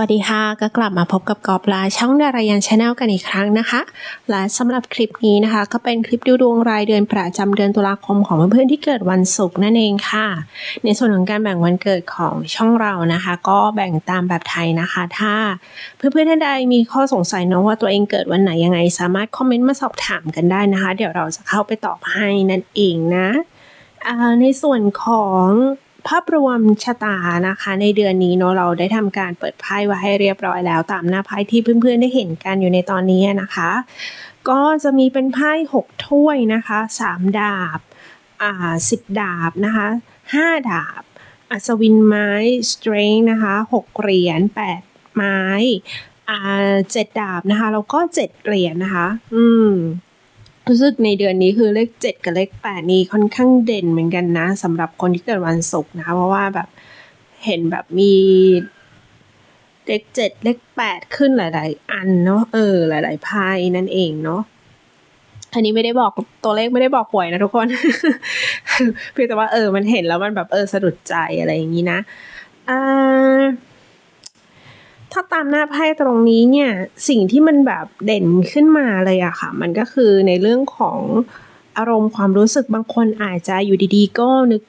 วัสดีค่ะ ก็กลับมาพบกับกอบลาช่องดารายันชาแนลกันอีกครั้งนะคะ และสำหรับคลิปนี้นะคะ ก็เป็นคลิปดูดวงรายเดือนประจำเดือนตุลาคมของเพื่อนๆที่เกิดวันศุกร์นั่นเองค่ะ ในส่วนของการแบ่งวันเกิดของช่องเรานะคะ ก็แบ่งตามแบบไทยนะคะ ถ้าเพื่อนๆท่านใดมีข้อสงสัยเนาะว่าตัวเองเกิดวันไหนยังไง สามารถคอมเมนต์มาสอบถามกันได้นะคะ เดี๋ยวเราจะเข้าไปตอบให้นั่นเองนะในส่วนของ ภาพรวมชะตานะคะ ในเดือนนี้เนาะเราได้ทำการเปิดไพ่ไว้ให้เรียบร้อยแล้ว ตามหน้าไพ่ที่เพื่อนๆได้เห็นกันอยู่ในตอนนี้นะคะ ก็จะมีเป็นไพ่หกถ้วยนะคะสามดาบอ่าสิบดาบนะคะห้าดาบ อัศวินไม้ strength นะคะหกเหรียญแปดไม้อ่าเจ็ดดาบนะคะแล้วก็เจ็ดเหรียญนะคะ อืม รู้สึกในเดือนนี้คือเลข7กับเลข8นี่ค่อนข้างเด่นเหมือนกันนะสำหรับคนที่เกิดวันศุกร์นะ เพราะว่าแบบเห็นแบบมีเลข7เลข8ขึ้นหลาย ๆ อันเนาะเออ หลาย ๆ ไพ่นั่นเองเนาะอันนี้ไม่ได้บอกตัวเลขไม่ได้บอกหวยนะทุกคน เพียงแต่ว่าเออมันเห็นแล้วมันแบบเออสะดุดใจอะไรอย่างนี้นะอ่า ถ้าตามหน้าไพ่ตรงนี้เนี่ยสิ่งที่มันแบบเด่นขึ้นมาเลยอะค่ะ มันก็คือในเรื่องของอารมณ์ความรู้สึกบางคนอาจจะอยู่ดีๆ ก็นึก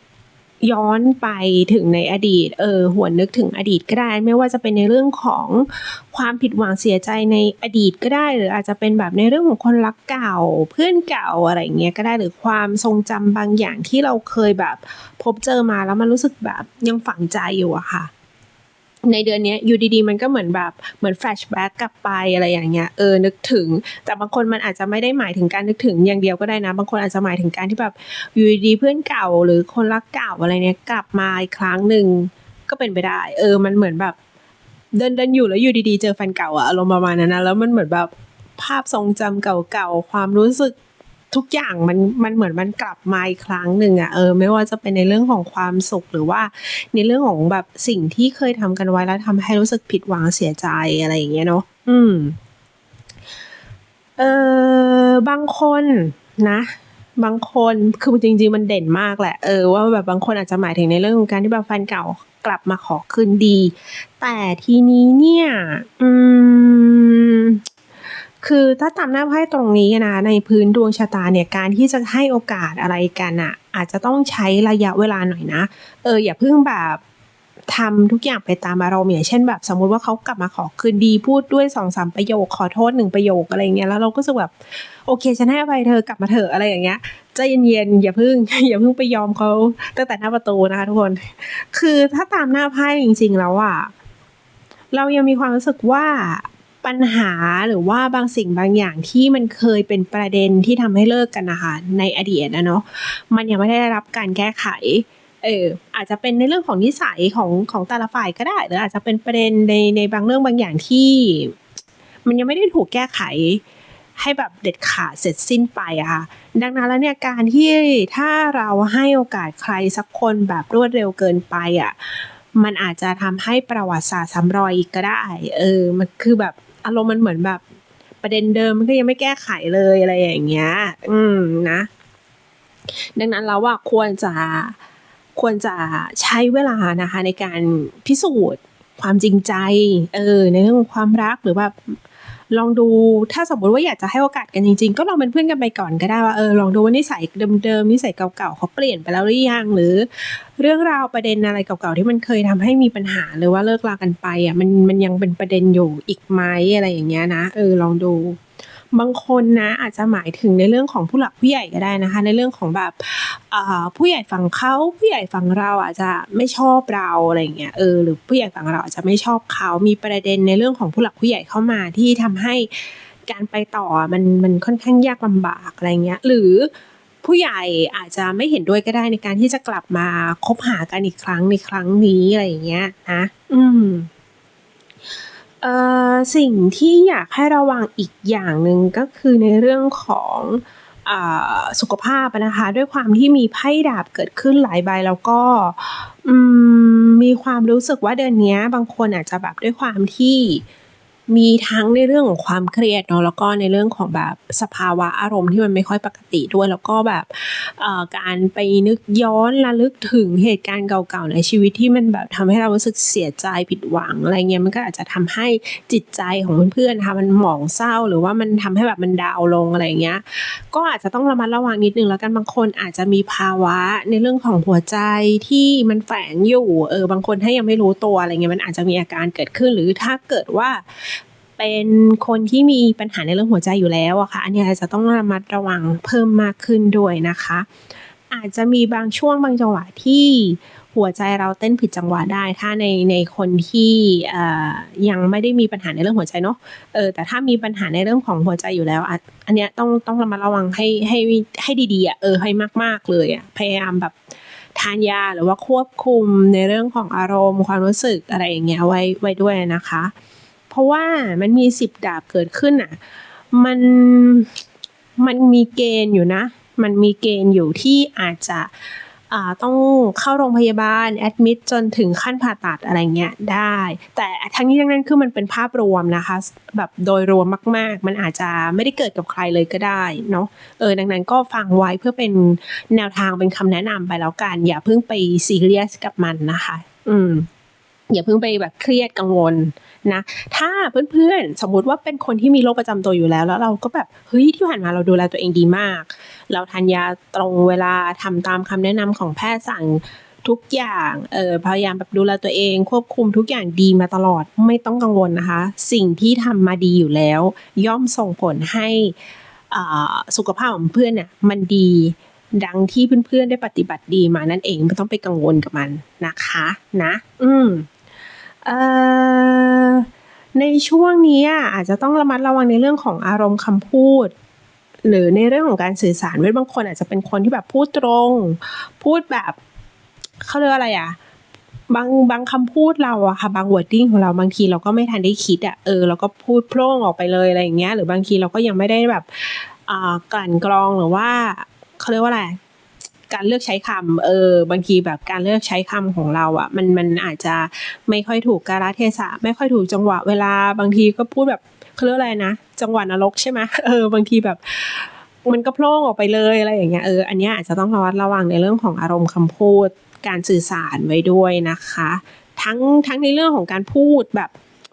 ย้อนไปถึงในอดีต เออหวนนึกถึงอดีตก็ได้ ไม่ว่าจะเป็นในเรื่องของความผิดหวังเสียใจในอดีตก็ได้ หรืออาจจะเป็นแบบในเรื่องของคนรักเก่า เพื่อนเก่าอะไรเงี้ยก็ได้หรือความทรงจำบางอย่างที่เราเคยแบบพบเจอมาแล้วมันรู้สึกแบบยังฝังใจอยู่อะค่ะ ในเดือนนี้อยู่ดีๆ มันก็เหมือนแบบเหมือนแฟลชแบ็กกลับไปอะไรอย่างเงี้ยเออนึกถึง แต่บางคนมันอาจจะไม่ได้หมายถึงการนึกถึงอย่างเดียวก็ได้นะ บางคนอาจจะหมายถึงการที่แบบอยู่ดีๆเพื่อนเก่าหรือคนรักเก่าอะไรเนี้ยกลับมาอีกครั้งหนึ่งก็เป็นไปได้ เออมันเหมือนแบบ เดินเดินอยู่แล้วอยู่ดีๆ เจอแฟนเก่าอะอารมณ์ประมาณนั้นนะแล้วมันเหมือนแบบภาพทรงจำเก่าๆความรู้สึก ทุกอย่างมันมันเหมือนมันกลับมาอีกครั้งหนึ่งอะเออไม่ว่าจะเป็นในเรื่องของความสุขหรือว่า ในเรื่องของแบบสิ่งที่เคยทำกันไว้แล้วทำให้รู้สึกผิดหวังเสียใจอะไรอย่างเงี้ยเนาะอืมเออบางคนนะบางคนคือจริงๆมันเด่นมากแหละเออว่าแบบบางคนอาจจะหมายถึงในเรื่องของการที่แบบแฟนเก่ากลับมาขอคืนดี แต่ทีนี้เนี่ย อืม คือถ้าตามหน้าไพ่ตรงนี้นะในพื้นดวงชะตาเนี่ยการที่จะให้โอกาสอะไรกันอะอาจจะต้องใช้ระยะเวลาหน่อยนะ เอออย่าเพิ่งแบบทำทุกอย่างไปตามอารมณ์อย่างเช่นแบบสมมุติว่าเขากลับมาขอคืนดีพูดด้วยสองสามประโยคขอโทษหนึ่งประโยคอะไรเงี้ยแล้วเราก็รู้สึกแบบโอเคฉันให้อภัยเธอกลับมาเถอะอะไรอย่างเงี้ยใจเย็นๆอย่าเพิ่งอย่าเพิ่งไปยอมเขาตั้งแต่หน้าประตูนะคะทุกคน คือถ้าตามหน้าไพ่จริง ๆ แล้วอะเรายังมีความรู้สึกว่า ปัญหาหรือว่าบางสิ่งบางอย่างที่มันเคยเป็นประเด็นที่ทำให้เลิกกันนะคะในอดีตนะเนาะมันยังไม่ได้รับการแก้ไขเอออาจจะเป็นในเรื่องของนิสัยของของแต่ละฝ่ายก็ได้หรืออาจจะเป็นประเด็นในในบางเรื่องบางอย่างที่ มันยังไม่ได้ถูกแก้ไขให้แบบเด็ดขาดเสร็จสิ้นไปอะค่ะ ดังนั้นแล้วเนี่ยการที่ถ้าเราให้โอกาสใครสักคนแบบรวดเร็วเกินไปอะมันอาจจะทำให้ประวัติศาสตร์ซ้ำรอยอีกก็ได้ เออ มันคือแบบ อารมณ์มันเหมือนแบบ ประเด็นเดิมมันก็ยังไม่แก้ไขเลยอะไรอย่างเงี้ย อืมนะ ดังนั้นแล้วว่าควรจะควรจะใช้เวลานะคะในการพิสูจน์ความจริงใจ เออ ในเรื่องของความรักหรือว่า ลองดูถ้าสมมติว่าอยากจะให้โอกาสกันจริง ๆ ก็ลองเป็นเพื่อนกันไปก่อนก็ได้ว่าเออลองดูว่านิสัยเดิมๆนิสัยเก่าๆเขาเปลี่ยนไปแล้วหรือยังหรือ เรื่องราวประเด็นอะไรเก่าๆที่มันเคยทำให้มีปัญหาหรือว่าเลิกลากันไปอะมันมันยังเป็นประเด็นอยู่อีกไหมอะไรอย่างเงี้ยนะเออลองดู บางคนนะอาจจะหมายถึงในเรื่องของผู้หลักผู้ใหญ่ก็ได้นะคะ ในเรื่องของแบบผู้ใหญ่ฝั่งเขาผู้ใหญ่ฝั่งเราอาจจะไม่ชอบเราอะไรเงี้ยเออหรือผู้ใหญ่ฝั่งเราอาจจะไม่ชอบเขามีประเด็นในเรื่องของผู้หลักผู้ใหญ่เข้ามาที่ทำให้การไปต่อมันมันค่อนข้างยากลำบากอะไรเงี้ยหรือผู้ใหญ่อาจจะไม่เห็นด้วยก็ได้ในการที่จะกลับมาคบหากันอีกครั้งในครั้งนี้อะไรอย่างเงี้ยนะอืมเอ่อ สิ่งที่อยากให้ระวังอีกอย่างหนึ่งก็คือในเรื่องของสุขภาพนะคะด้วยความที่มีไพ่ดาบเกิดขึ้นหลายใบแล้วก็มมีความรู้สึกว่าเดือนนี้บางคนอาจจะแบบด้วยความที่ มีทั้งในเรื่องของความเครียดเนาะแล้วก็ในเรื่องของแบบสภาวะอารมณ์ที่มันไม่ค่อยปกติด้วย แล้วก็แบบการไปนึกย้อนระลึกถึงเหตุการณ์เก่าๆในชีวิตที่มันแบบทำให้เรารู้สึกเสียใจผิดหวังอะไรเงี้ยมันก็อาจจะทำให้จิตใจของเพื่อนๆนะคะมันหมองเศร้าหรือว่ามันทำให้แบบมันดาวลงอะไรเงี้ยก็อาจจะต้องระมัดระวังนิดนึงแล้วกันบางคนอาจจะมีภาวะในเรื่องของหัวใจที่มันแฝงอยู่เออบางคนถ้ายังไม่รู้ตัวอะไรเงี้ยมันอาจจะมีอาการเกิดขึ้นหรือถ้าเกิดว่า เป็นคนที่มีปัญหาในเรื่องหัวใจอยู่แล้วอะค่ะ อันนี้อาจจะต้องระมัดระวังเพิ่มมากขึ้นด้วยนะคะ อาจจะมีบางช่วงบางจังหวะที่หัวใจเราเต้นผิดจังหวะได้ ถ้าในในคนที่ยังไม่ได้มีปัญหาในเรื่องหัวใจเนาะเออแต่ถ้ามีปัญหาในเรื่องของหัวใจอยู่แล้ว อันเนี้ยต้องต้องระมัดระวังให้ให้ให้ดีๆอะเออให้มาก ๆเลยอะพยายามแบบทานยาหรือว่าควบคุมในเรื่องของอารมณ์ความรู้สึกอะไรอย่างเงี้ยไว้ไว้ด้วยนะคะ ราะว่ามันมีสิบดาบเกิดขึ้นอะ มันมันมีเกณฑ์อยู่นะ มันมีเกณฑ์อยู่ที่อาจจะต้องเข้าโรงพยาบาลแอดมิดจนถึงขั้นผ่าตัดอะไรเงี้ยได้ แต่ทั้งนี้ทั้งนั้นคือมันเป็นภาพรวมนะคะ แบบโดยรวมมาก ๆ มันอาจจะไม่ได้เกิดกับใครเลยก็ได้เนาะเออดังนั้นก็ฟังไว้เพื่อเป็นแนวทางเป็นคำแนะนำไปแล้วกัน อย่าเพิ่งไปซีเรียสกับมันนะคะ อืม อย่าเพิ่งไปแบบเครียดกังวลนะถ้าเพื่อนๆ สมมุติว่าเป็นคนที่มีโรคประจำตัวอยู่แล้ว แล้วเราก็แบบเฮ้ยที่ผ่านมาเราดูแลตัวเองดีมาก เราทานยาตรงเวลาทำตามคำแนะนำของแพทย์สั่งทุกอย่างเออพยายามแบบดูแลตัวเอง ควบคุมทุกอย่างดีมาตลอดไม่ต้องกังวลนะคะ สิ่งที่ทำมาดีอยู่แล้ว ย่อมส่งผลให้สุขภาพของเพื่อนเนี่ยมันดีดังที่เพื่อนๆได้ปฏิบัติดีมานั่นเองไม่ต้องไปกังวลกับมันนะคะ นะ อืม ในช่วงนี้อาจจะต้องระมัดระวังในเรื่องของอารมณ์คำพูด หรือในเรื่องของการสื่อสารเว้ยบางคนอาจจะเป็นคนที่แบบพูดตรง พูดแบบเขาเรียกอะไรอะบางบางคำพูดเราอะค่ะบางวอร์ดิ้งของเราบางทีเราก็ไม่ทันได้คิดอะเออเราก็พูดโพร่งออกไปเลยอะไรอย่างเงี้ย หรือบางทีเราก็ยังไม่ได้แบบอ่ากลั่นกรองหรือว่าเขาเรียกว่าอะไร การเลือกใช้คำเออบางทีแบบการเลือกใช้คำของเราอะ่ะ มันมันอาจจะไม่ค่อยถูกกาลเทศะ ไม่ค่อยถูกจังหวะเวลาบางทีก็พูดแบบเขาเรียกอะไรนะจังหวะนรกใช่ไหมเออบางทีแบบมันก็โพล่งออกไปเลยอะไรอย่างเงี้ยเอออันนี้อาจจะต้องระวัดระวังในเรื่องของอารมณ์คำพูด การสื่อสารไว้ด้วยนะคะ ทั้งทั้งในเรื่องของการพูดแบบ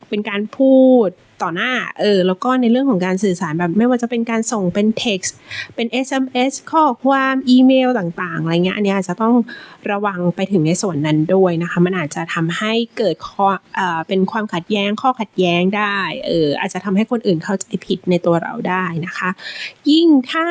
เป็นการพูด ต่อหน้าเออแล้วก็ในเรื่องของการสื่อสารแบบไม่ว่าจะเป็นการส่งเป็น text เป็น SMS ข้อความอีเมลต่างๆอะไรเงี้ยอันนี้อาจจะต้องระวังไปถึงในส่วนนั้นด้วยนะคะมันอาจจะทำให้เกิดข้อเอ่อเป็นความขัดแย้งข้อขัดแย้งได้เอออาจจะทำให้คนอื่นเข้าใจผิดในตัวเราได้นะคะ ยิ่งถ้า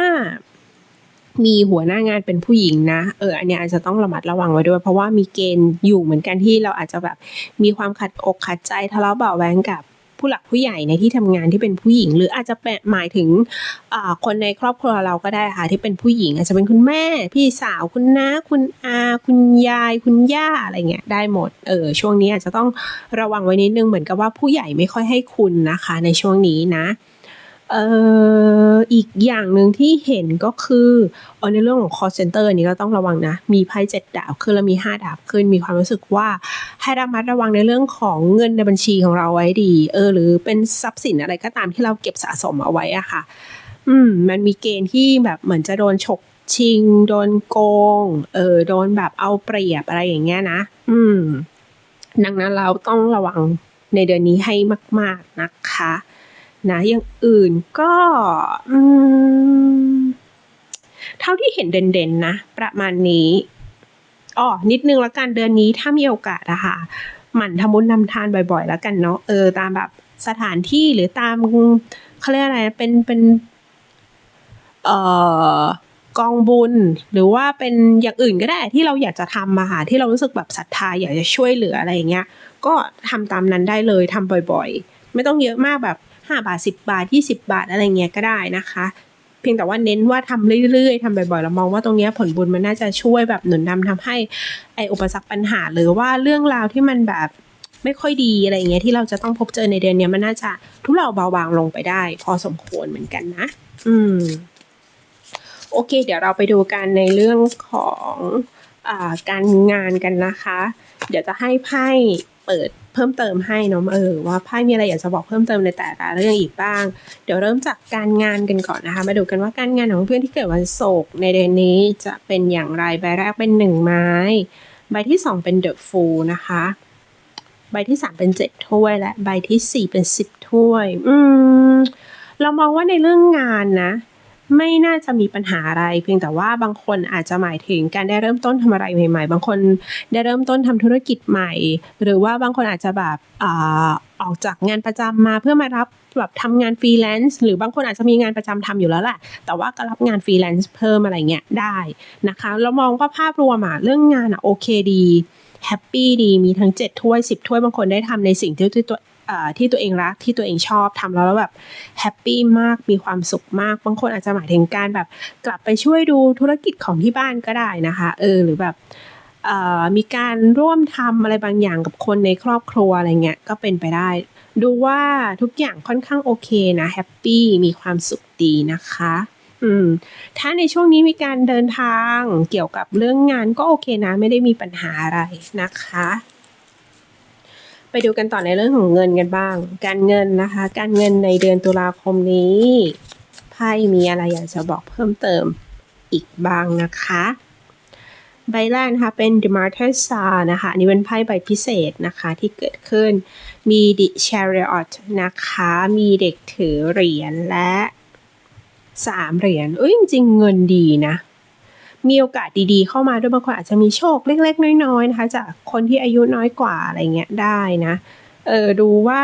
มีหัวหน้างานเป็นผู้หญิงนะ เออ อันนี้อาจจะต้องระมัดระวังไว้ด้วย เพราะว่ามีเกณฑ์อยู่เหมือนกันที่เราอาจจะแบบมีความขัดอกขัดใจทะเลาะเบาแวงกับ ผู้หลักผู้ใหญ่ในที่ทำงานที่เป็นผู้หญิง หรืออาจจะหมายถึงคนในครอบครัวเราก็ได้ค่ะที่เป็นผู้หญิง อาจจะเป็นคุณแม่ พี่สาวคุณน้าคุณอาคุณยาย คุณย่าอะไรเงี้ยได้หมดเออช่วงนี้อาจจะต้องระวังไว้นิดนึงเหมือนกับว่าผู้ใหญ่ไม่ค่อยให้คุณนะคะ ในช่วงนี้นะ เอ่อ อีกอย่างหนึ่งที่เห็นก็คืออในเรื่องของ call center อันนี้ก็ต้องระวังนะ มีไพ่เจ็ดดาบขึ้น แล้วมีห้าดาบขึ้น มีความรู้สึกว่าให้ระมัดระวังในเรื่องของเงินในบัญชีของเราไว้ดี เออ หรือเป็นทรัพย์สินอะไรก็ตามที่เราเก็บสะสมเอาไว้อะค่ะ อืม มันมีเกณฑ์ที่แบบเหมือนจะโดนฉกชิง โดนโกง เออ โดนแบบเอาเปรียบอะไรอย่างเงี้ยนะ อืม ดังนั้นเราต้องระวังในเดือนนี้ให้มาก ๆนะคะ นะอย่างอื่นก็เท่าที่เห็นเด่นๆนะ ประมาณนี้อ๋อนิดนึงละกันเดือนนี้ถ้ามีโอกาสอะค่ะหมั่นทำบุญทำทานบ่อยๆ แล้วกันเนาะเออตามแบบสถานที่หรือตามเขาเรียกอะไรเป็นเป็นเอ่อกองบุญ หรือว่าเป็นอย่างอื่นก็ได้ที่เราอยากจะทำมาค่ะที่เรารู้สึกแบบศรัทธาอยากจะช่วยเหลืออะไรอย่างเงี้ย ก็ทำตามนั้นได้เลยทำบ่อย ๆ ไม่ต้องเยอะมากแบบ 5 บาท 10 บาท 20 บาทอะไรเงี้ยก็ได้นะคะ เพียงแต่ว่าเน้นว่าทำเรื่อยๆทำบ่อยๆเรามองว่าตรงนี้ผลบุญมันน่าจะช่วยแบบหนุนนำทำให้ไออุปสรรคปัญหา หรือว่าเรื่องราวที่มันแบบไม่ค่อยดีอะไรเงี้ยที่เราจะต้องพบเจอในเดือนนี้มันน่าจะทุเลาเบาบางลงไปได้ พอสมควรเหมือนกันนะ อืม โอเค เดี๋ยวเราไปดูกันในเรื่องของอการงานกันนะคะ เดี๋ยวจะให้ไพ่เปิด เพิ่มเติมให้เนาะเออว่าไพ่มีอะไรอยากจะบอกเพิ่มเติมในแต่ละเรื่องอีกบ้าง เดี๋ยวเริ่มจากการงานกันก่อนนะคะ มาดูกันว่าการงานของเพื่อนที่เกิดวันศุกร์ในเดือนนี้จะเป็นอย่างไรใบแรกเป็นหนึ่งไม้ใบที่สองเป็นเดอะฟูลนะคะใบที่สามเป็นเจ็ดถ้วยและใบที่สี่เป็นสิบถ้วย อืม เรามองว่าในเรื่องงานนะ ไม่น่าจะมีปัญหาอะไร เพียงแต่ว่าบางคนอาจจะหมายถึงการได้เริ่มต้นทำอะไรใหม่ ๆ บางคนได้เริ่มต้นทำธุรกิจใหม่ หรือว่าบางคนอาจจะแบบอออกจากงานประจำมาเพื่อมารับแบบทำงานฟรีแลนซ์หรือบางคนอาจจะมีงานประจำทำอยู่แล้วแหละแต่ว่าก็รับงานฟรีแลนซ์เพิ่มอะไรเงี้ยได้นะคะเรามองว่าภาพรวมอะเรื่องงานอะโอเคดีแฮปปี้ดีมีทั้ง 7 ถ้วย 10 ถ้วยบางคนได้ทำในสิ่งที่ตัว ที่ตัวเองรักที่ตัวเองชอบทำแล้วแล้วแบบแฮปปี้มากมีความสุขมากบางคนอาจจะหมายถึงการแบบกลับไปช่วยดูธุรกิจของที่บ้านก็ได้นะคะเออหรือแบบมีการร่วมทำอะไรบางอย่างกับคนในครอบครัวอะไรเงี้ยก็เป็นไปได้ ดูว่าทุกอย่างค่อนข้างโอเคนะแฮปปี้มีความสุขดีนะคะอืมถ้าในช่วงนี้มีการเดินทางเกี่ยวกับเรื่องงานก็โอเคนะ ไม่ได้มีปัญหาอะไรนะคะ ไปดูกันต่อในเรื่องของเงินกันบ้าง การเงินนะคะ การเงินในเดือนตุลาคมนี้ไพ่มีอะไรอยากจะบอกเพิ่มเติมอีกบ้างนะคะ ใบแรกนะคะเป็น The Martyr s a นะคะ อันนี้เป็นไพ่ใบพิเศษนะคะที่เกิดขึ้น มี The Chariot นะคะ มีเด็กถือเหรียญและสามเหรียญเอ้ยจริงเงินดีนะ มีโอกาสดีๆ เข้ามาด้วยบางคนอาจจะมีโชคเล็ก ๆ น้อยๆนะคะ จากคนที่อายุน้อยกว่าอะไรเงี้ยได้นะเออดูว่า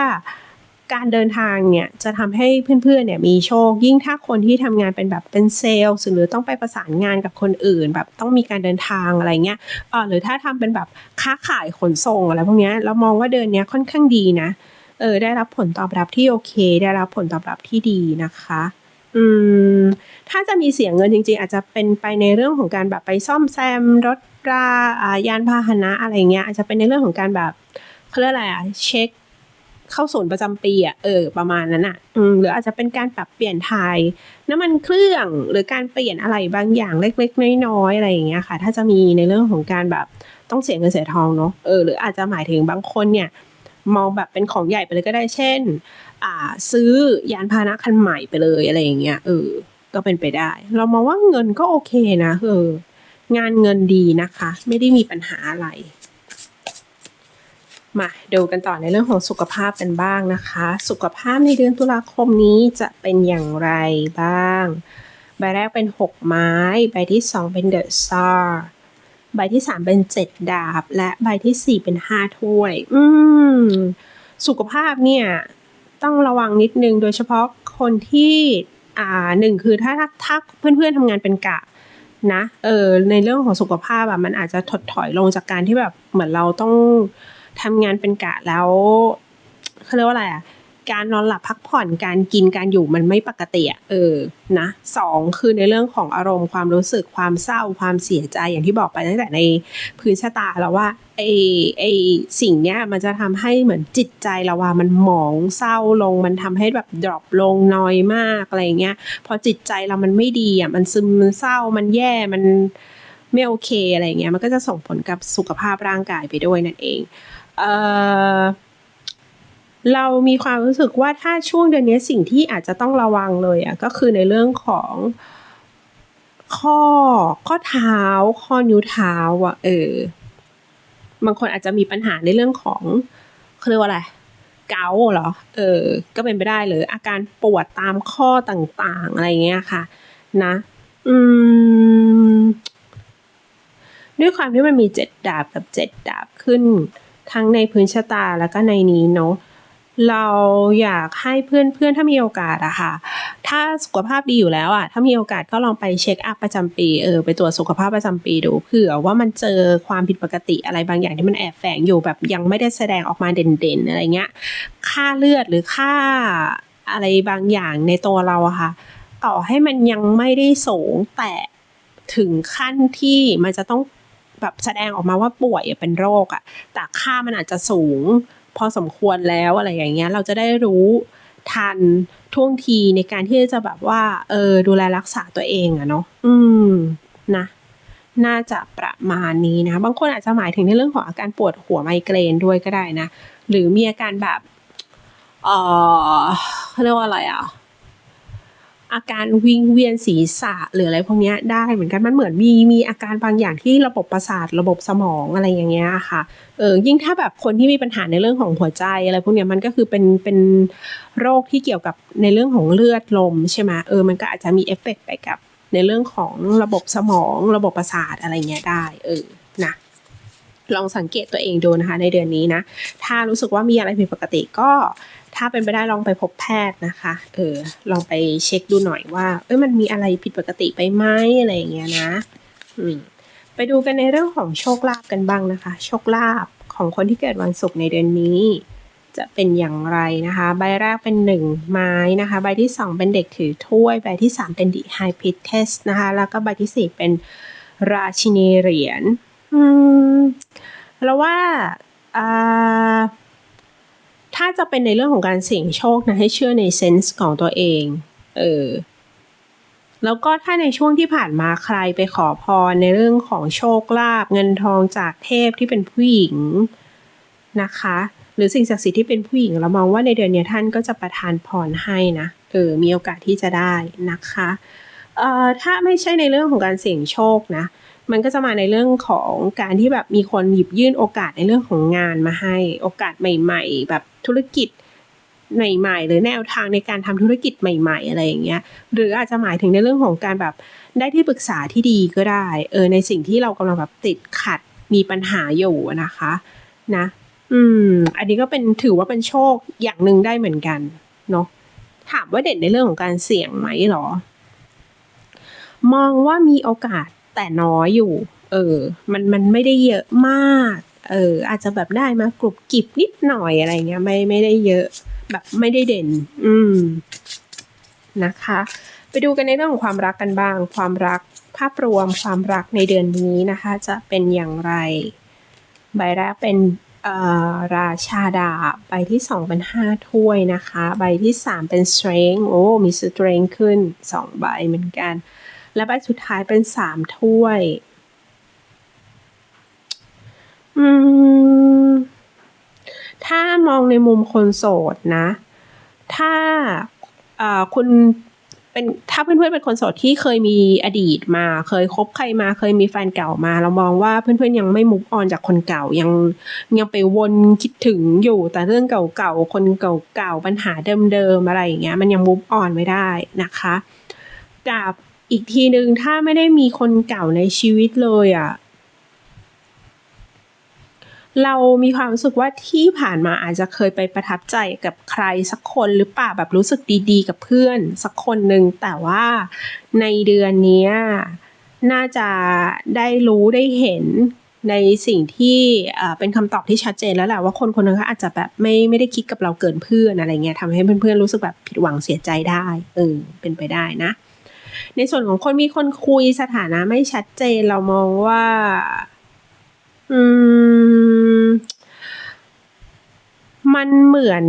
การเดินทางเนี่ยจะทำให้เพื่อนๆเนี่ยมีโชค ยิ่งถ้าคนที่ทำงานเป็นแบบเป็นเซลล์หรือต้องไปประสานงานกับคนอื่น แบบต้องมีการเดินทางอะไรเงี้ยเออหรือถ้าทำเป็นแบบค้าขายขนส่งอะไรพวกเนี้ยเรามองว่าเดือนนี้ยค่อนข้างดีนะเออได้รับผลตอบรับที่โอเค ได้รับผลตอบรับที่ดีนะคะ อืม ถ้าจะมีเสียงเงินจริงๆ อาจจะเป็นไปในเรื่องของการแบบไปซ่อมแซมรถราอ่ายานพาหนะอะไรเงี้ยอาจจะเป็นในเรื่องของการแบบเขาเรียกอะไรอะเช็คเข้าศูนย์ประจำปีอะเออประมาณนั้นอะอืมหรืออาจจะเป็นการปรับเปลี่ยนถ่ายน้ำมันเครื่องหรือการเปลี่ยนอะไรบางอย่างเล็กๆน้อยๆอะไรอย่างเงี้ยค่ะ ถ้าจะมีในเรื่องของการแบบต้องเสียเงินเสียทองเนาะเออหรืออาจจะหมายถึงบางคนเนี่ยมองแบบเป็นของใหญ่ไปเลยก็ได้เช่น อ่าซื้อยานพาหนะคันใหม่ไปเลยอะไรอย่างเงี้ยเออ ก็เป็นไปได้ เรามองว่าเงินก็โอเคนะเอองานเงินดีนะคะ ไม่ได้มีปัญหาอะไร มาดูกันต่อในเรื่องของสุขภาพกันบ้างนะคะ สุขภาพในเดือนตุลาคมนี้จะเป็นอย่างไรบ้าง ใบแรกเป็น 6 ไม้ ใบที่ 2 เป็นเดอะซาร์ใบที่ 3 เป็น 7 ดาบ และใบที่ 4 เป็น 5 ถ้วย อืมสุขภาพเนี่ย ต้องระวังนิดนึง โดยเฉพาะคนที่อ่าหนึ่งคือถ้าถ้าถ้าเพื่อนๆทำงานเป็นกะนะเออในเรื่องของสุขภาพอะมันอาจจะถดถอยลงจากการที่แบบเหมือนเราต้องทำงานเป็นกะแล้วเขาเรียกว่าอะไรอะ การนอนหลับพักผ่อนการกินการอยู่มันไม่ปกติอะเออนะสองคือในเรื่องของอารมณ์ความรู้สึกความเศร้าความเสียใจอย่างที่บอกไปตั้งแต่ในพื้นชะตาแล้วว่าไอไอสิ่งเนี้ยมันจะทำให้เหมือนจิตใจเราว่ามันหมองเศร้าลง มันทำให้แบบดรอปลงน้อยมากอะไรเงี้ยพอจิตใจเรามันไม่ดีอะมันซึมมันเศร้ามันแย่มันไม่โอเคอะไรเงี้ยมันก็จะส่งผลกับสุขภาพร่างกายไปด้วยนั่นเองเออ เรามีความรู้สึกว่าถ้าช่วงเดือนนี้สิ่งที่อาจจะต้องระวังเลยอะก็คือในเรื่องของข้อข้อเท้า ข้อนิ้วเท้าอะเออบางคนอาจจะมีปัญหาในเรื่องของเขาเรียกว่าอะไรเกาเหรอเออ ก็เป็นไปได้หรืออาการปวดตามข้อต่างๆ อะไรเงี้ยค่ะ นะ อืม ด้วยความที่มันมีเจ็ดดาบกับเจ็ดดาบขึ้น ทั้งในพื้นชะตาแล้วก็ในนี้เนาะ เราอยากให้เพื่อนๆ ถ้ามีโอกาสอะค่ะ ถ้าสุขภาพดีอยู่แล้วอะถ้ามีโอกาสก็ลองไปเช็คอัพประจำปี เออ ไปตรวจสุขภาพประจำปีดู เผื่อว่ามันเจอความผิดปกติอะไรบางอย่างที่มันแอบแฝงอยู่แบบยังไม่ได้แสดงออกมาเด่นๆ อะไรเงี้ย ค่าเลือดหรือค่าอะไรบางอย่างในตัวเราอะค่ะ ต่อให้มันยังไม่ได้สูงแต่ถึงขั้นที่มันจะต้องแบบแสดงออกมาว่าป่วยเป็นโรคอะแต่ค่ามันอาจจะสูง พอสมควรแล้วอะไรอย่างเงี้ยเราจะได้รู้ทันท่วงทีในการที่จะแบบว่า เออ ดูแลรักษาตัวเองอะเนาะอืมนะน่าจะประมาณนี้นะ บางคนอาจจะหมายถึงในเรื่องของอาการปวดหัวไมเกรนด้วยก็ได้นะ หรือมีอาการแบบ เออเขาเรียกว่าอะไรอะ อาการวิงเวียนศีรษะหรืออะไรพวกนี้ได้เหมือนกันมันเหมือนมีมีอาการบางอย่างที่ระบบประสาทระบบสมองอะไรอย่างเงี้ยค่ะเออยิ่งถ้าแบบคนที่มีปัญหาในเรื่องของหัวใจอะไรพวกนี้มันก็คือเป็นเป็นโรคที่เกี่ยวกับในเรื่องของเลือดลมใช่ไหมเออมันก็อาจจะมีเอฟเฟกไปกับในเรื่องของระบบสมองระบบประสาทอะไรเงี้ยได้เออนะลองสังเกตตัวเองดูนะคะในเดือนนี้นะ ถ้ารู้สึกว่ามีอะไรผิดปกติก็ ถ้าเป็นไปได้ลองไปพบแพทย์นะคะ เออ ลองไปเช็คดูหน่อยว่า เอ้ย มันมีอะไรผิดปกติไปไหมอะไรอย่างเงี้ยนะ อืม ไปดูกันในเรื่องของโชคลาภกันบ้างนะคะ โชคลาภของคนที่เกิดวันศุกร์ในเดือนนี้ จะเป็นอย่างไรนะคะ ใบแรกเป็นหนึ่งไม้นะคะ ใบที่สองเป็นเด็กถือถ้วย ใบที่สามเป็นดิไฮพิทเทสนะคะ แล้วก็ใบที่สี่เป็นราชินีเหรียญ อืม แล้วว่า อ่า ถ้าจะเป็นในเรื่องของการเสี่ยงโชคนะให้เชื่อในเซนส์ของตัวเอง เออ แล้วก็ถ้าในช่วงที่ผ่านมาใครไปขอพรในเรื่องของโชคลาภเงินทองจากเทพที่เป็นผู้หญิงนะคะ หรือสิ่งศักดิ์สิทธิ์ที่เป็นผู้หญิงเรามองว่าในเดือนนี้ท่านก็จะประทานพรให้นะ เออ มีโอกาสที่จะได้นะคะ เอ่อ ถ้าไม่ใช่ในเรื่องของการเสี่ยงโชคนะ มันก็จะมาในเรื่องของการที่แบบมีคนหยิบยื่นโอกาสในเรื่องของงานมาให้ โอกาสใหม่ ๆ แบบธุรกิจใหม่ ๆ หรือแนวทางในการทำธุรกิจใหม่ ๆ อะไรอย่างเงี้ย หรืออาจจะหมายถึงในเรื่องของการแบบได้ที่ปรึกษาที่ดีก็ได้ เออในสิ่งที่เรากำลังแบบติดขัดมีปัญหาอยู่นะคะ นะ อืม อันนี้ก็เป็นถือว่าเป็นโชคอย่างหนึ่งได้เหมือนกันเนาะถามว่าเด่นในเรื่องของการเสี่ยงไหมหรอ มองว่ามีโอกาส แต่น้อยอยู่ เออ มันมันไม่ได้เยอะมาก เออ อาจจะแบบได้มากรุบกิบนิดหน่อยอะไรเงี้ยไม่ไม่ได้เยอะ แบบไม่ได้เด่น อืมนะคะ ไปดูกันในเรื่องของความรักกันบ้าง ความรักภาพรวมความรักในเดือนนี้นะคะ จะเป็นอย่างไร ใบแรกเป็นราชาดาบใบที่สองเป็นห้าถ้วยนะคะ ใบที่สามเป็น strength โอ้ มี strength ขึ้นสองใบเหมือนกัน และใบสุดท้ายเป็นสามถ้วย อืม ถ้ามองในมุมคนโสดนะ ถ้าคุณเป็นถ้าเพื่อนๆเป็นคนโสดที่เคยมีอดีตมา เคยคบใครมา เคยมีแฟนเก่ามา เรามองว่าเพื่อนๆยังไม่มุกออนจากคนเก่ายังยังไปวนคิดถึงอยู่แต่เรื่องเก่าๆคนเก่าๆปัญหาเดิมๆอะไรอย่างเงี้ยมันยังมุกออนไม่ได้นะคะกับ อีกทีหนึ่งถ้าไม่ได้มีคนเก่าในชีวิตเลยอะ่ะ เรามีความรู้สึกว่าที่ผ่านมาอาจจะเคยไปประทับใจกับใครสักคนหรือเปล่าแบบรู้สึกดีๆ กับเพื่อนสักคนหนึ่งแต่ว่าในเดือนนี้น่าจะได้รู้ได้เห็นในสิ่งที่เป็นคำตอบที่ชัดเจนแล้วแหละว่าคนคนนึงอาจจะแบบไม่ไม่ได้คิดกับเราเกินเพื่อนอะไรเงี้ยทำให้เพื่อนๆรู้สึกแบบผิดหวังเสียใจได้เออเป็นไปได้นะ ในส่วนของคนมีคนคุยสถานะไม่ชัดเจนเรามองว่า อืม มันเหมือน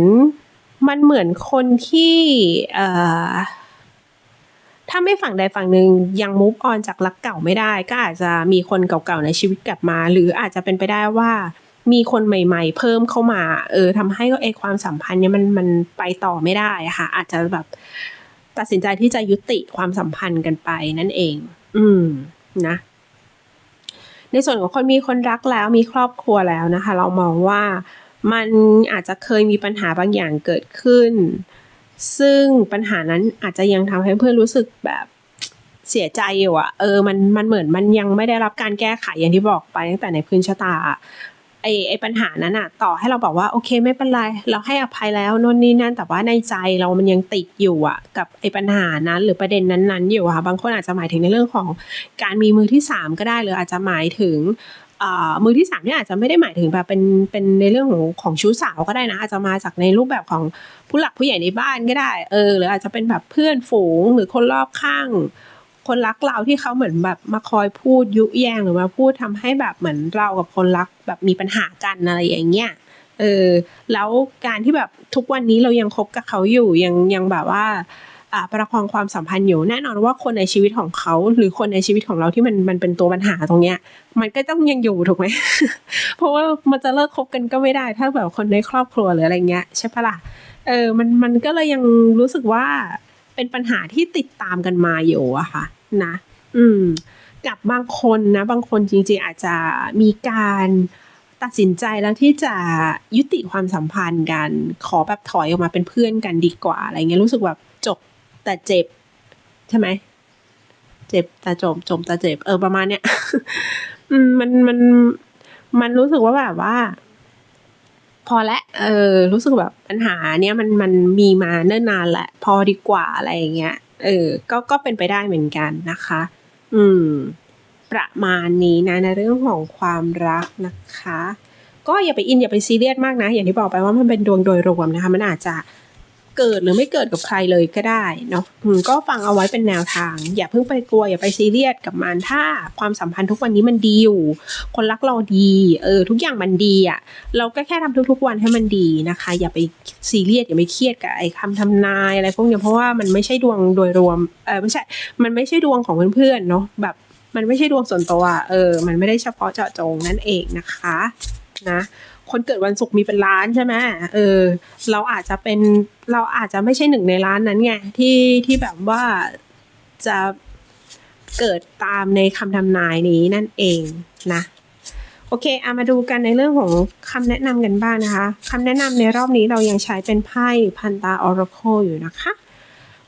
มันเหมือนคนที่ เอ่อถ้าไม่ฝั่งใดฝั่งหนึ่งยังมุฟออนจากรักเก่าไม่ได้ ก็อาจจะมีคนเก่าๆในชีวิตกลับมา หรืออาจจะเป็นไปได้ว่ามีคนใหม่ ๆ เพิ่มเข้ามา เออทำให้เอความสัมพันธ์เนี้ยมันมันไปต่อไม่ได้ค่ะ อาจจะแบบ ตัดสินใจที่จะยุติความสัมพันธ์กันไปนั่นเอง อืมนะ ในส่วนของคนมีคนรักแล้วมีครอบครัวแล้วนะคะ เรามองว่ามันอาจจะเคยมีปัญหาบางอย่างเกิดขึ้น ซึ่งปัญหานั้นอาจจะยังทำให้เพื่อนรู้สึกแบบเสียใจอยู่อะเออมันมันเหมือนมันยังไม่ได้รับการแก้ไขอย่างที่บอกไปตั้งแต่ในพื้นชะตา ไอ้ไอ้ปัญหานั้นอะต่อให้เราบอกว่าโอเคไม่เป็นไรเราให้อภัยแล้วน่นนี่นั่นแต่ว่าในใจเรามันยังติดอยู่อะกับไอ้ปัญหานั้น หรือประเด็นนั้นๆอยู่ค่ะบางคนอาจจะหมายถึงในเรื่องของการมีมือที่ 3 ก็ได้หรืออาจจะหมายถึงมือที่สามเนี่ยอาจจะไม่ได้หมายถึงแบบเป็นเป็นในเรื่องของของชู้สาวก็ได้นะ อาจจะมาจากในรูปแบบของผู้หลักผู้ใหญ่ในบ้านก็ได้เออหรืออาจจะเป็นแบบเพื่อนฝูงหรือคนรอบข้าง คนรักเราที่เขาเหมือนแบบมาคอยพูดยุแยงหรือมาพูดทำให้แบบเหมือนเรากับคนรักแบบมีปัญหากันอะไรอย่างเงี้ยเออแล้วการที่แบบทุกวันนี้เรายังคบกับเขาอยู่ยังยังแบบว่าอ่าประคองความสัมพันธ์อยู่แน่นอนว่าคนในชีวิตของเขา หรือคนในชีวิตของเราที่มันมันเป็นตัวปัญหาตรงเนี้ย มันก็ต้องยังอยู่ถูกไหมเพราะว่ามันจะเลิกคบกันก็ไม่ได้ ถ้าแบบคนในครอบครัวหรืออะไรเงี้ยใช่ปะล่ะเออมันมันก็เลยยังรู้สึกว่า เป็นปัญหาที่ติดตามกันมาอยู่อะค่ะนะ อืม กับบางคนนะ บางคนจริงๆอาจจะมีการตัดสินใจแล้วที่จะยุติความสัมพันธ์กัน ขอแบบถอยออกมาเป็นเพื่อนกันดีกว่าอะไรเงี้ยรู้สึกแบบจบแต่เจ็บ ใช่ไหมเจ็บแต่จบจบแต่เจ็บเออประมาณเนี้ย อืมมันมันมันรู้สึกว่าแบบว่า อและเออรู้สึกแบบปัญหาเนี้ยมันมันมีมาเนิ่นนานแหละ พอดีกว่าอะไรอย่างเงี้ย เออ ก็ก็เป็นไปได้เหมือนกันนะคะ อืม ประมาณนี้นะในเรื่องของความรักนะคะ ก็อย่าไปอินอย่าไปซีเรียสมากนะ อย่างที่บอกไปว่ามันเป็นดวงโดยรวมนะคะ มันอาจจะ เกิดหรือไม่เกิดกับใครเลยก็ได้เนาะก็ฟังเอาไว้เป็นแนวทาง อย่าเพิ่งไปกลัว อย่าไปซีเรียสกับมันถ้าความสัมพันธ์ทุกวันนี้มันดีอยู่ คนรักเราดี เออ ทุกอย่างมันดีอะ่ะ เราก็แค่ทำทุก ๆ วันให้มันดีนะคะ อย่าไปซีเรียสอย่าไปเครียดกับไอ้คำทำนายอะไรพวกนี้เพราะว่ามันไม่ใช่ดวงโดยรวมเออไม่ใช่ มันไม่ใช่ดวงของเพื่อนๆเนาะแบบมันไม่ใช่ดวงส่วนตัวเออ มันไม่ได้เฉพาะเจาะจงนั่นเองนะคะ นะ คนเกิดวันศุกร์มีเป็นล้านใช่ไหมเออ เราอาจจะเป็นเราอาจจะไม่ใช่หนึ่งในล้านนั้นไงที่ที่แบบว่าจะเกิดตามในคำทำนายนี้นั่นเองนะโอเคเอามาดูกันในเรื่องของคำแนะนำกันบ้างนะคะคำแนะนำในรอบนี้เรายังใช้เป็นไพ่พันตาออร์โคอยู่นะคะ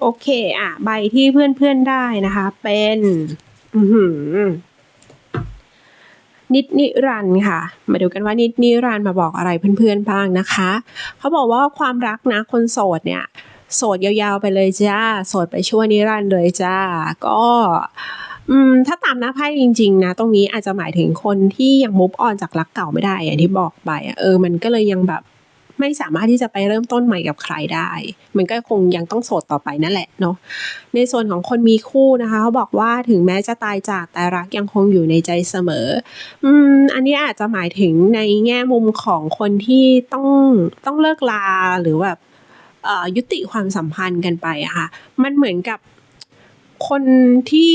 โอเค อะ ใบที่เพื่อนๆได้นะคะ เป็น อือหือ นิดนิรันค่ะ มาดูกันว่านิดนิรันมาบอกอะไรเพื่อนๆบ้างนะคะ เขาบอกว่าความรักนะคนโสดเนี่ยโสดยาวๆไปเลยจ้า โสดไปชั่วนิรันดร์เลยจ้า ก็อืมถ้าตามหน้าไพ่จริง ๆ นะ ตรงนี้อาจจะหมายถึงคนที่ยังมุฟออนจากรักเก่าไม่ได้อย่างที่บอกไปเออมันก็เลยยังแบบ ไม่สามารถที่จะไปเริ่มต้นใหม่กับใครได้ มันก็คงยังต้องโสดต่อไปนั่นแหละเนาะในส่วนของคนมีคู่นะคะเขาบอกว่าถึงแม้จะตายจากแต่รักยังคงอยู่ในใจเสมออืมอันนี้อาจจะหมายถึงในแง่มุมของคนที่ต้องต้องเลิกลาหรือแบบยุติความสัมพันธ์กันไปอะค่ะมันเหมือนกับคนที่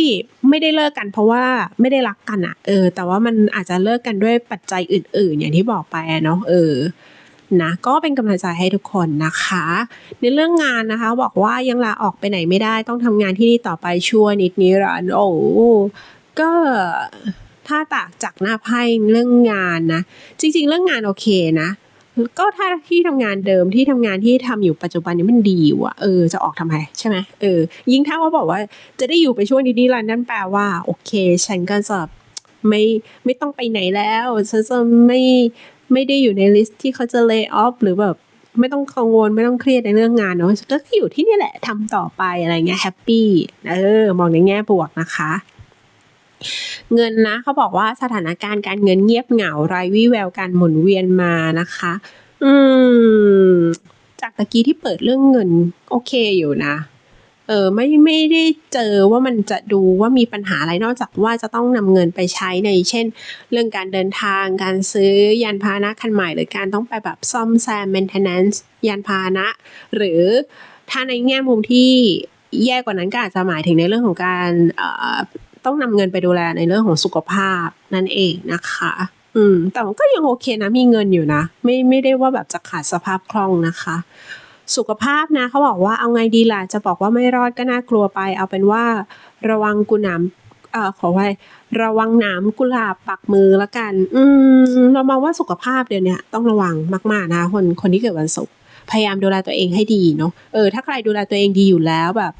ไม่ได้เลิกกันเพราะว่าไม่ได้รักกันอะเออ แต่ว่ามันอาจจะเลิกกันด้วยปัจจัยอื่น ๆ อย่างที่บอกไปเนาะเออ นะก็เป็นกำลังใจให้ทุกคนนะคะ ในเรื่องงานนะคะ บอกว่ายังลาออกไปไหนไม่ได้ต้องทำงานที่นี่ต่อไปชั่วนิดนิรันดร์โอ้ก็ถ้าตากจากหน้าไพ่เรื่องงานนะ จริง ๆ เรื่องงานโอเคนะก็ถ้าที่ทำงานเดิมที่ทำงานที่ทำอยู่ปัจจุบันนี้มันดีอยู่อะเออจะออกทำไมใช่ไหมเออยิ่งถ้าว่าบอกว่าจะได้อยู่ไปช่วงนี้นี่รันนั่นแปลว่า โอเค ฉันก็จะไม่ไม่ต้องไปไหนแล้วฉันจะไม่ ไม่ได้อยู่ในลิสต์ที่เขาจะเลิกออฟหรือแบบไม่ต้องกังวลไม่ต้องเครียดในเรื่องงานเนาะก็อยู่ที่นี่แหละทำต่อไปอะไรเงี้ยแฮปปี้เออมองในแง่บวกนะคะ เงินนะเขาบอกว่าสถานการณ์การเงินเงียบเหงาไร้วี่แววการหมุนเวียนมานะคะ อืม จากตะกี้ที่เปิดเรื่องเงินโอเคอยู่นะ เออไม่ไม่ได้เจอว่ามันจะดูว่ามีปัญหาอะไรนอกจากว่าจะต้องนำเงินไปใช้ในเช่น เรื่องการเดินทางการซื้อยานพาหนะคันใหม่ หรือการต้องไปแบบซ่อมแซม maintenance ยานพาหนะ หรือถ้าในแง่มุมที่แย่กว่านั้นก็อาจจะหมายถึงในเรื่องของการต้องนำเงินไปดูแลในเรื่องของสุขภาพนั่นเองนะคะ อืมแต่ก็ยังโอเคนะมีเงินอยู่นะ ไม่ไม่ได้ว่าแบบจะขาดสภาพคล่องนะคะ สุขภาพนะเขาบอกว่าเอาไงดีล่ะจะบอกว่าไม่รอดก็น่ากลัวไป เอาเป็นว่าระวังกุหนามเอ่อขอไว้ระวังหนามกุหลาบปักมือละกัน อืมเรามาว่าสุขภาพเดี๋ยวนี้ต้องระวังมาก ๆ นะ คนคนที่เกิดวันศุกร์พยายามดูแลตัวเองให้ดีเนาะเออถ้าใครดูแลตัวเองดีอยู่แล้วแบบ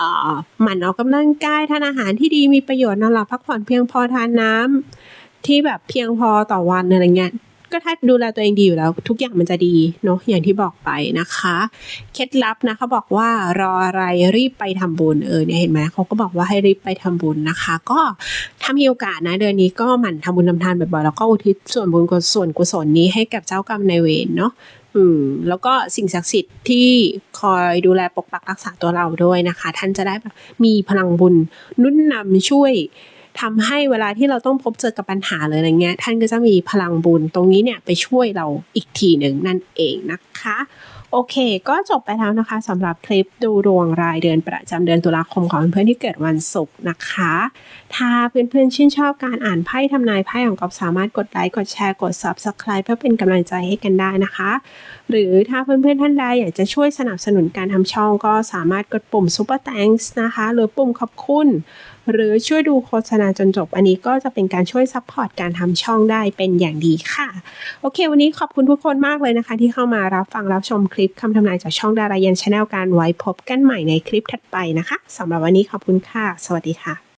อ่าหมั่นออกกำลังกายทานอาหารที่ดีมีประโยชน์นอนหลับพักผ่อนเพียงพอทานน้ำที่แบบเพียงพอต่อวันอะไรเงี้ย ก็ถ้าดูแลตัวเองดีอยู่แล้ว ทุกอย่างมันจะดีเนาะอย่างที่บอกไปนะคะ เคล็ดลับนะเขาบอกว่ารออะไรรีบไปทำบุญเออเนี่ยเห็นไหมเขาก็บอกว่าให้รีบไปทำบุญนะคะ ก็ถ้ามีโอกาสนะเดือนนี้ก็หมั่นทำบุญทำทานบ่อยๆแล้วก็อุทิศส่วนบุญกุศลกุศลนี้ให้กับเจ้ากรรมนายเวรเนาะอืมแล้วก็สิ่งศักดิ์สิทธิ์ที่คอยดูแลปกปักรักษาตัวเราด้วยนะคะ ท่านจะได้แบบมีพลังบุญนุ่นนำช่วย ทำให้เวลาที่เราต้องพบเจอกับปัญหาเลยอะไรเงี้ย ท่านก็จะมีพลังบุญตรงนี้เนี่ยไปช่วยเราอีกทีหนึ่งนั่นเองนะคะ โอเค ก็จบไปแล้วนะคะสำหรับคลิปดูดวงรายเดือนประจำเดือนตุลาคมของเพื่อนที่เกิดวันศุกร์นะคะ ถ้าเพื่อนๆชื่นชอบการอ่านไพ่ทำนายไพ่ของกอบสามารถกดไลค์กดแชร์กด Subscribe เพื่อเป็นกำลังใจให้กันได้นะคะ หรือถ้าเพื่อนๆท่านใดอยากจะช่วยสนับสนุนการทำช่องก็สามารถกดปุ่ม Super Thanks นะคะ หรือปุ่มขอบคุณ หรือช่วยดูโฆษณาจนจบ อันนี้ก็จะเป็นการช่วยซัพพอร์ตการทำช่องได้เป็นอย่างดีค่ะ โอเค วันนี้ขอบคุณทุกคนมากเลยนะคะ ที่เข้ามารับฟังรับชมคลิปคำทำนายจากช่องดารายันชาแนลการไว้พบกันใหม่ในคลิปถัดไปนะคะสำหรับวันนี้ขอบคุณค่ะ สวัสดีค่ะ